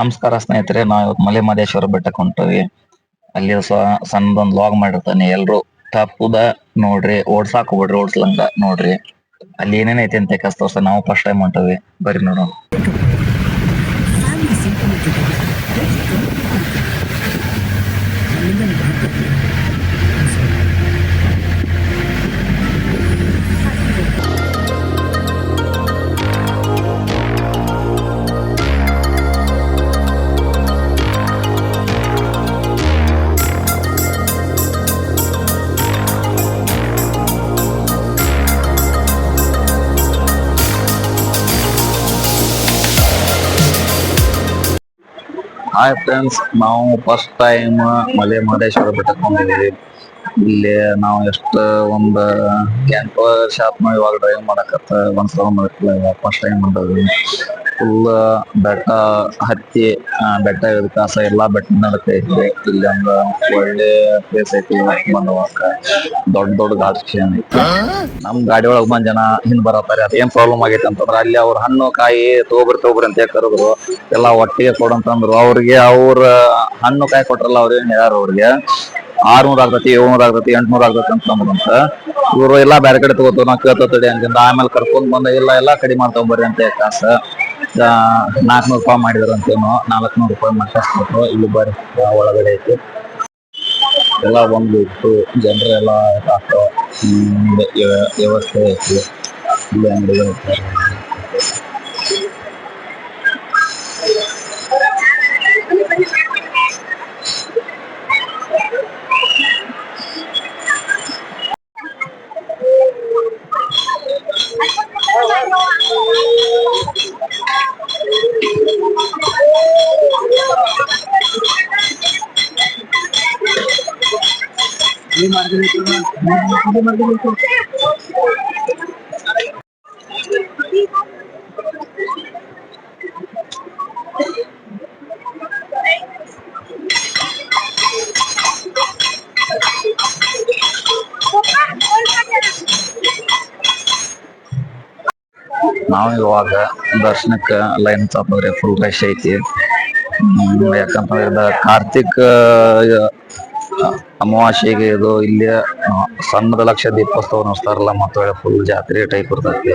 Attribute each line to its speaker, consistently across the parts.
Speaker 1: ನಮಸ್ಕಾರ ಸ್ನೇಹಿತರೆ, ನಾವು ಇವತ್ತು ಮಲೆ ಮಹದೇಶ್ವರ ಬೆಟ್ಟಕ್ಕೆ ಹೊಂಟವಿ. ಅಲ್ಲಿ ಸಣ್ಣದೊಂದು ಲಾಗ್ ಮಾಡಿರ್ತಾನೆ. ಎಲ್ರು ತಪ್ಪುದ ನೋಡ್ರಿ, ಓಡ್ಸಾಕ್ ಹೋಗ್ಬಿಡ್ರಿ, ಓಡ್ಸ್ಲಂಗ ನೋಡ್ರಿ. ಅಲ್ಲಿ ಏನೇನ್ ಐತಿ ಅಂತ ಕಸ್ ತೋರ್ಸ ನಾವು ಫಸ್ಟ್ ಟೈಮ್ ಹೊಂಟವಿ. ಬರ್ರಿ ನೋಡೋಣ. ಹಾಯ್ ಫ್ರೆಂಡ್ಸ್ ನಾವು ಫಸ್ಟ್ ಟೈಮ್ ಮಲೆ ಮಹದೇಶ್ವರ ಬೆಟ್ಟಕ್ಕೆ ಬಂದಿದ್ದೀವಿ. ಇಲ್ಲಿ ನಾವು ಎಷ್ಟು ಒಂದು ಎಂಟು ವರ್ಷ ಆತ್ಮ ಇವಾಗ ಡ್ರೈವ್ ಮಾಡಕತ್ತ ಒಂದ್ಸಲ ಮಾಡಿರ್ಲಿಲ್ಲ ಫಸ್ಟ್ ಟೈಮ್ ಮಾಡೋದು ಫುಲ್ ಬೆಟ್ಟ ಹತ್ತಿ ಬೆಟ್ಟ ಇಳಿದ ಕಾಸ ಎಲ್ಲಾ ಬೆಟ್ಟ ನಡಕ ಐತಿ ಇಲ್ಲಿ ಒಂದು ಒಳ್ಳೆ ಪ್ಲೇಸ್ ಐತಿ ಬಂದವಾಗ. ದೊಡ್ಡ ದೊಡ್ಡ ಘಾಟ್ ನಮ್ ಗಾಡಿ ಒಳಗ್ ಬಂದ್ ಜನ ಹಿಂದ್ ಬರತ್ತಾರೆ ಅದೇನ್ ಪ್ರಾಬ್ಲಮ್ ಆಗೈತೆ ಅಂತಂದ್ರ ಅಲ್ಲಿ ಅವ್ರ ಹಣ್ಣು ಕಾಯಿ ತಗೋಬ್ರಿ ತಗೋಬ್ರಿ ಅಂತ ಕರೆದ್ರು ಎಲ್ಲಾ ಒಟ್ಟಿಗೆ ಕೊಡಂತಂದ್ರು. ಅವ್ರಿಗೆ ಅವ್ರ ಹಣ್ಣು ಕಾಯಿ ಕೊಟ್ರಲ್ಲ ಅವ್ರೇನ್ ಹೇಳ್ಯಾರ ಅವ್ರಿಗೆ. ಆರ್ನೂರ್ ಆಗ್ತತಿ, ಏಳ್ನೂರ್ ಆಗ್ತತಿ, ಎಂಟ್ನೂರ್ ಆಗ್ತತಿ ಅಂತ ನಮ್ಗಂತ ಇವ್ರು ಎಲ್ಲಾ ಬ್ಯಾರೆ ಕಡೆ ತಗೋತಾವ ನಾ ಕೇಳ್ತಾ ತಡಿ ಅಂದಿಂದ ಆಮೇಲೆ ಕರ್ಕೊಂಡ್ ಬಂದ, ಇಲ್ಲ, ಎಲ್ಲಾ ಕಡಿಮೆ ಮಾಡ್ತಾವ್ ಬರ್ರಿ ಅಂತ ಕಾಸ ನಾಲ್ಕನೂರು ರೂಪಾಯಿ ಮಾಡಿದ್ರು ಅಂತೇನೋ, ನಾಲ್ಕನೂರು ರೂಪಾಯಿ ಮಾಡ್ಕೊಟ್ರು ಇಲ್ಲಿ ಬರ್ರಿ ಒಳಗಡೆ ಐತಿ. ಎಲ್ಲ ಒಂದು ಇಟ್ಟು ಜನರು ಎಲ್ಲ ಹಾಕೋ ವ್ಯವಸ್ಥೆ ಐತಿ. ಇಲ್ಲಿ ಅಂಗಡಿಗಳು ನಾವು ಇವಾಗ ದರ್ಶನಕ್ಕೆ ಲೈನ್ ಚಾಪದ್ರೆ ಫುಲ್ ರಶ್ ಐತಿ ಹ್ಮ್, ಯಾಕಂತಂದ್ರೆ ಇದು ಕಾರ್ತಿಕ್ ಆ, ಅಮಾವಾಸ್ಯೆಗೆ ಇದು ಇಲ್ಲಿ ಸಣ್ಣದ ಲಕ್ಷ ದೀಪೋತ್ಸವ ನಡೆಸ್ತಾರಲ್ಲ ಮತ್ತೆ ಫುಲ್ ಜಾತ್ರೆ ಟೈಪ್ ಇರ್ತೈತಿ.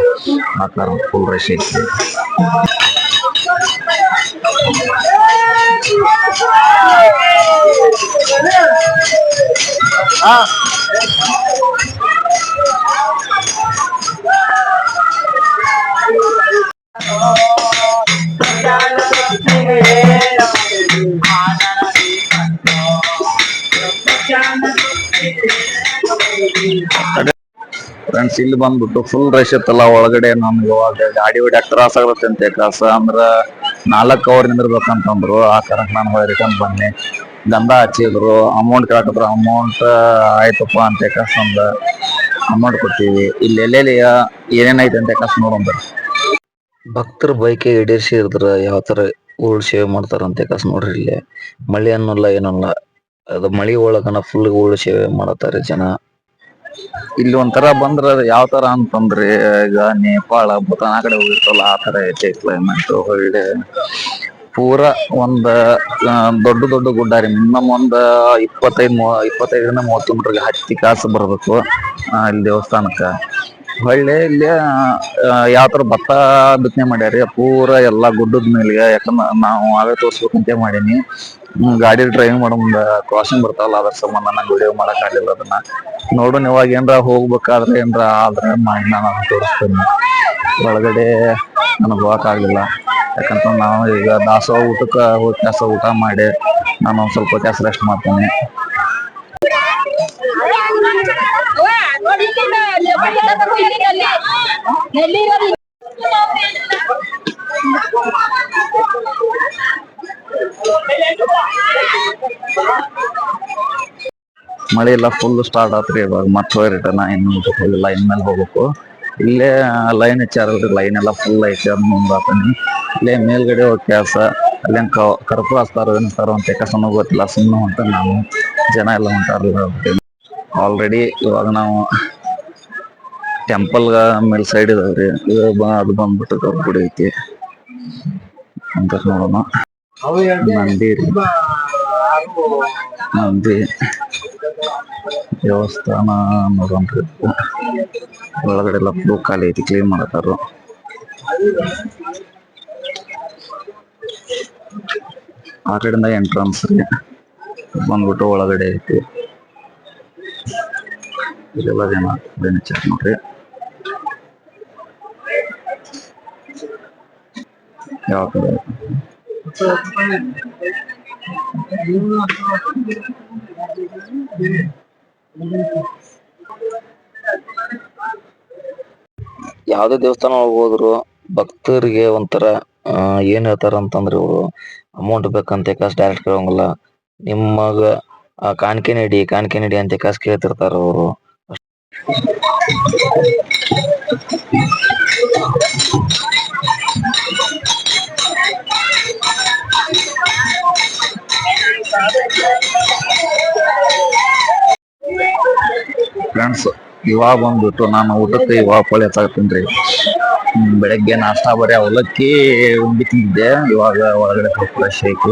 Speaker 1: ಮತ್ತೆ ಫುಲ್ ರಶ್ ಐತಿ. ಫ್ರೆಂಡ್ಸ್ ಇಲ್ಲಿ ಬಂದ್ಬಿಟ್ಟು ಫುಲ್ ರಶ್ ಇತ್ತಲ್ಲ, ಒಳಗಡೆ ನಮ್ಗೆ ಇವಾಗ ಗಾಡಿ ಹೊಡ್ಯಾಕ್ ತ್ರಾಸ ಆಗತ್ತೆ ಅಂತ ಕಾಸ. ಅಂದ್ರ ನಾಲ್ಕು ಅವರ್ ನಿಂದಿರ್ಬೇಕಂತಂದ್ರು ಆ ಕಾರಣಕ್ಕೆ ನಾನು ರಿಟರ್ನ್ ಬನ್ನಿ ಗಂಧ ಹಚ್ಚಿದ್ರು. ಅಮೌಂಟ್ ಕೇಳಕತ್ರ ಅಮೌಂಟ್ ಆಯ್ತಪ್ಪ ಅಂತ ಒಂದು ಅಮೌಂಟ್ ಕೊಟ್ಟಿವಿ. ಇಲ್ಲಿ ಎಲ್ಲೆಲ್ಲಿ ಏನೇನೈತೆ ಅಂತ ಕಾಸು ನೋಡೋಣ ಭಕ್ತರ ಬೈಕೆ ಈಡೇರಿಸಿ ಇದ್ರ ಯಾವ ತರ ಉರುಳ್ ಸೇವೆ ಮಾಡ್ತಾರಂತೆ ಕಾಸು ನೋಡ್ರಿ ಇಲ್ಲಿ. ಮಳಿ ಅನ್ನಲ್ಲ, ಏನಲ್ಲ. ಅದು ಮಳಿ ಒಳಗನ ಫುಲ್ ಉರುಳ್ ಸೇವೆ ಮಾಡತಾರೆ ಜನ. ಇಲ್ಲಿ ಒಂಥರ ಬಂದ್ರ ಯಾವ ತರ ಅಂತಂದ್ರೆ, ಈಗ ನೇಪಾಳ, ಭೂತಾನ್, ಆ ಕಡೆ ಹೋಗಿರ್ತಲ್ಲ ಆ ತರ ಐತೆ ಕ್ಲೈಮೇಟ್ ಒಳ್ಳೆ. ಪೂರ ಒಂದ ದೊಡ್ಡ ದೊಡ್ಡ ಗುಡ್ಡ ರೀ ಮಿನಿಮಮ್ ಒಂದ್ ಇಪ್ಪತ್ತೈದು ಮೂ- ಇಪ್ಪತ್ತೈದರಿಂದ ಮೂವತ್ತು ಮೀಟರ್ಗೆ ಹತ್ತಿ ಕಾಸು ಬರ್ಬೇಕು ಇಲ್ಲಿ ದೇವಸ್ಥಾನಕ್ಕೆ. ಹೊಳ್ಳಿ ಇಲ್ಲಿ ಯಾವ ತರ ಭತ್ತ ಬಿತ್ತನೆ ಮಾಡ್ಯಾರಿ, ಪೂರ ಎಲ್ಲಾ ಗುಡ್ಡದ ಮೇಲೆ ಯಾಕಂದ್ರೆ ನಾವು ಅವೇ ತೋರಿಸ್ಬೇಕಂತ ಮಾಡೀನಿ. ಗಾಡಿ ಡ್ರೈವಿಂಗ್ ಮಾಡೋ ಮುಂದೆ ಕ್ರಾಸಿಂಗ್ ಬರ್ತಾವಲ್ಲ, ಅದ್ರ ಸಂಬಂಧ ನಂಗೆ ವಿಡಿಯೋ ಮಾಡೋಕ್ಕಾಗಲಿಲ್ಲ ಅದನ್ನ. ನೋಡೋಣ ಇವಾಗ ಏನರ ಹೋಗ್ಬೇಕಾದ್ರೆ ಏನರ ಆದ್ರೆ ಮಾಡಿ ನಾನು ತೋರಿಸ್ತೇನೆ. ಒಳಗಡೆ ನನಗೆ ಹೋಗಕ್ಕಾಗಲಿಲ್ಲ ಯಾಕಂತಂದ್ರೆ ಯಾಕಂತ ನಾವು ಈಗ ದಾಸೋಹ ಊಟಕ್ಕೆ ಹೋಗಿ ಕೆಲಸ ಊಟ ಮಾಡಿ ನಾನು ಒಂದು ಸ್ವಲ್ಪ ಕೆಲಸ ರೆಸ್ಟ್ ಮಾಡ್ತೇನೆ. ಮಳೆ ಎಲ್ಲ ಫುಲ್ ಸ್ಟಾರ್ಟ್ ಆತ್ರಿ ಇವಾಗ. ಮತ್ತೆ ರಿಟರ್ನ್ ಇನ್ನು ಲೈನ್ ಮೇಲೆ ಹೋಗ್ಬೇಕು. ಇಲ್ಲೇ ಲೈನ್ ಹಚ್ಚಾರಲ್ರಿ ಲೈನ್ ಎಲ್ಲ ಫುಲ್ ಐತೆ ಅದ್ ಮುಂದಾತೀನಿ ಇಲ್ಲೇ ಮೇಲ್ಗಡೆ ಹೋಗಿ ಕೆಲಸ. ಅಲ್ಲೇನ್ ಕರ್ಪು ಹಚ್ತಾರ ಏನಂತಾರ ಅಂತ ಕೆಲಸನೂ ಗೊತ್ತಿಲ್ಲ ಸುಮ್ಮನೆ ಹೊಂಟ ನಾನು ಜನ ಎಲ್ಲ ಹೊಂಟಾರಲ್ಲ ಆಲ್ರೆಡಿ ಇವಾಗ ನಾವು ಟೆಂಪಲ್ ಮೇಲ್ ಸೈಡ್ ಇದಾವ್ರಿ. ಅದು ಬಂದ್ಬಿಟ್ಟು ಗುಡಿ ಐತಿ. ಅಂತ ನೋಡೋಣ. ನಂದಿ ನಂದಿ. ದೇವಸ್ಥಾನ ನೋಡೋಣ್ರಿ ಒಳಗಡೆ ಎಲ್ಲ ಫುಲ್ ಖಾಲಿ ಐತಿ ಕ್ಲೀನ್ ಮಾಡತ್ತಾರು ಆ ಕಡೆಯಿಂದ ಎಂಟ್ರನ್ಸ್ ರೀ ಬಂದ್ಬಿಟ್ಟು ಒಳಗಡೆ ಐತಿ ಇದೆಲ್ಲ ಜನ ಬೆನ್ನ ಚೆಕ್ ನೋಡ್ರಿ ಯಾವ ಕಡೆ ಯಾವ್ದೇ ದೇವಸ್ಥಾನ ಒಳಗೆ ಹೋದ್ರು ಭಕ್ತರಿಗೆ ಒಂಥರ ಏನ್ ಹೇಳ್ತಾರ ಅಂತಂದ್ರೆ ಇವರು ಅಮೌಂಟ್ ಬೇಕಂತ, ಕಾಸು ಡೈರೆಕ್ಟ್ ಕೇಳೋಂಗಿಲ್ಲ. ನಿಮ್ಮಗ ಕಾಣಿಕೆ ನೀಡಿ ಕಾಣಿಕೆ ನೀಡಿ ಅಂತ ಕಾಸು ಕೇಳ್ತಿರ್ತಾರ ಅವರು. ಫ್ರೆಂಡ್ಸ್ ಇವಾಗ ಬಂದ್ಬಿಟ್ಟು ನಾನು ಊಟಕ್ಕೆ ಇವಾಗ ಪಳೆ ರೀ. ಬೆಳಗ್ಗೆ ನಾಷ್ಟಾ ಬರೀ ಅವಲಕ್ಕಿ ಉಂಡಿ ತಿಂದಿದ್ದೆ. ಇವಾಗ ಒಳಗಡೆ ಕೊಪ್ಪಳ ಶೇಕು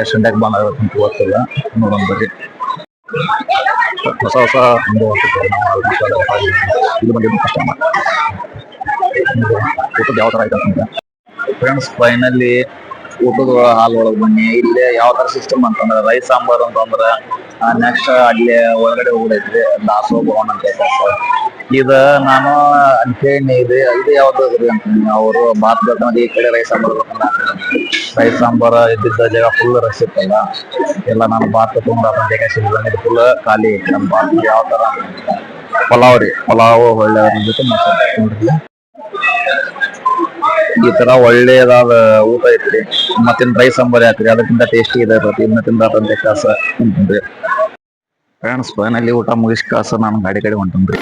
Speaker 1: ಎಷ್ಟು ಗಂಟೆಗೆ ಬಂದಾಗತ್ತಂತ ಗೊತ್ತಿಲ್ಲ. ನೋಡೋಣ ಬರ್ರಿ ಹೊಸ ಹೊಸ ಇದು ಬಂದಿದ್ದು ಕಷ್ಟ ಊಟದ ಯಾವ ಥರ ಐತೆ ಫ್ರೆಂಡ್ಸ್ ಫೈನಲಿ ಊಟದ ಹಾಲು ಒಳಗೆ ಬನ್ನಿ. ಇಲ್ಲೇ ಯಾವ ಥರ ಸಿಸ್ಟಮ್ ಅಂತಂದ್ರೆ ರೈಸ್ ಸಾಂಬಾರ್ ಅಂತಂದ್ರ ನೆಕ್ಸ್ಟ್ ಅಲ್ಲಿ ಒಳಗಡೆ ಹೋಗ್ಬಿಡೈತ್ರಿ ದಾಸೋ ಭವನ್ ಅಂತ sir. ಇದ ನಾನು ಅಂತೇಳಿ ಇದು ಇದು ಯಾವ್ದು ಅದ್ರಿ ಅಂತ ಅವರು ಬಾತ್ ಬೇಕಂದ್ರೆ ಈ ಕಡೆ ರೈಸ್ ಸಾಂಬಾರ್ ಬೇಕಂದ್ರೆ ರೈಸ್ ಸಾಂಬಾರ್ ಇದ್ದಿದ್ದ ಜಾಗ ಫುಲ್ ರಶ್ ಇತ್ತಲ್ಲ? ಎಲ್ಲ ನಾನು ಬಾತ್ ಜಾಗ ಸಿಗಲ್ಲ ಫುಲ್ ಖಾಲಿ ನಮ್ಮ ಬಾತ್ ಯಾವ ತರ? ಪಲಾವ್ ರೀ. ಪಲಾವ್ ಒಳ್ಳೆ ಜೊತೆ ಈ ತರ ಒಳ್ಳೆಯದಾದ ಊಟ ಐತ್ರಿ ಮತ್ತಿನ್ ರೈಸ್ ಸಾಂಬಾರ್ ಹಾಕ್ರಿ. ಅದಕ್ಕಿಂತ ಟೇಸ್ಟಿ ಇದೆ ಪ್ರತಿ ಇನ್ನ ಕಾಸ ಅಂತಂದ್ರೆ ಫ್ರೆಂಡ್ಸ್ ಫೈನಲ್ಲಿ ಊಟ ಮುಗಿಸ್ ಕಾಸ ನಾನು ಗಾಡಿ ಕಡೆ ಹೊಂಟನ್ರಿ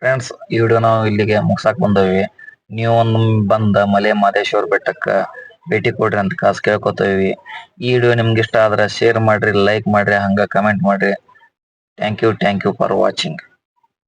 Speaker 1: ಫ್ರೆಂಡ್ಸ್ ಈ ವಿಡಿಯೋ ನಾವು ಇಲ್ಲಿಗೆ ಮುಗ್ಸಕ್ ಬಂದವಿ. ನೀವು ಬಂದ ಮಲೆ ಮಹದೇಶ್ವರ ಬೆಟ್ಟಕ್ಕ. ಭೇಟಿ ಕೊಡ್ರಿ ಅಂತ ಕಾಸ್ ಕೇಳ್ಕೊತೀವಿ ಈ ವಿಡಿಯೋ ನಿಮ್ಗೆ ಇಷ್ಟ ಆದ್ರೆ ಶೇರ್ ಮಾಡ್ರಿ ಲೈಕ್ ಮಾಡ್ರಿ, ಹಂಗ ಕಮೆಂಟ್ ಮಾಡ್ರಿ. Thank you thank you for watching